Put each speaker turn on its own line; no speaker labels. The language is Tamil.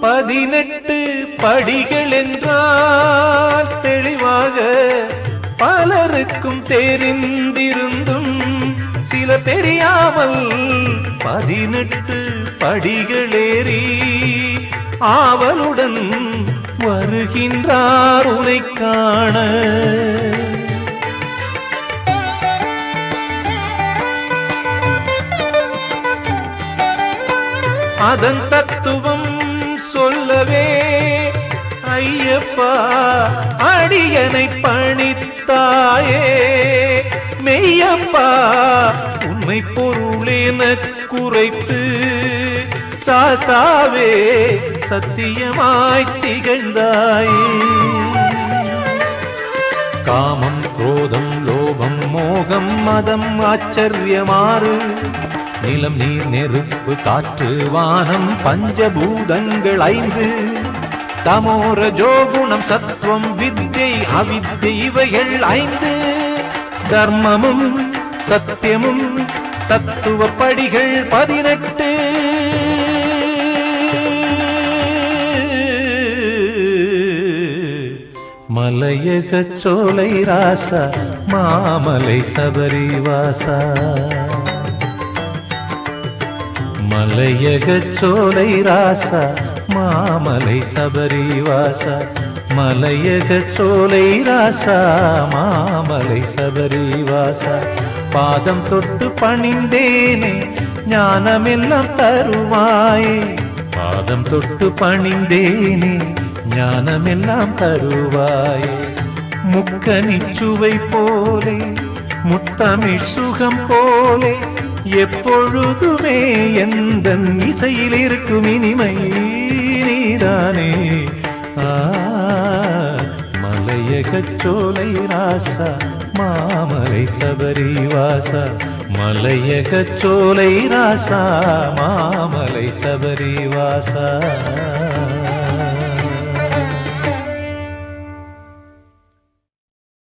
பதினெட்டு படிகள் என்றால் தெளிவாக பலருக்கும் தெரிந்திருந்தும் சில தெரியாமல் பதினெட்டு படிகளேறி ஆவலுடன் வருகின்றார் உனை காண. அதன் தத்துவ ஐயப்பா அடியனை பணித்தாயே. மெய்யப்பா உன்னை பொருளென குறைத்து சாஸ்தாவே சத்தியமாய் திகழ்ந்தாயே. காமம் குரோதம் லோபம் மோகம் மதம் ஆச்சரியமாறு நிலம் நீர் நெருப்பு காற்று வானம் பஞ்சபூதங்கள் ஐந்து தமோர ஜோகுணம் சத்துவம் வித்யை அவித்யை இவைகள் ஐந்து. தர்மமும் சத்தியமும் தத்துவ படிகள் பதினெட்டு. மலையக சோலை ராசா மாமலை சபரி வாசா. மலையக சோலை ராசா மாமலை சபரி வாசா மலையக சோலை ராசா மாமலை சபரி வாசா. பாதம் தொட்டு பணிந்தேனே ஞானமெல்லாம் தருவாயே. பாதம் தொட்டு பணிந்தேனே ஞானமெல்லாம் தருவாயே. முக்கனிச்சுவை போலே முத்தமிழ் சுகம் போலே எப்பொழுதுமே எந்த இசையில் இருக்கும் இனிமை. நீதானே ஆ மலையகச் சோலை ராசா மாமலை சபரி வாசா மலையகச் சோலை ராசா மாமலை சபரி வாசா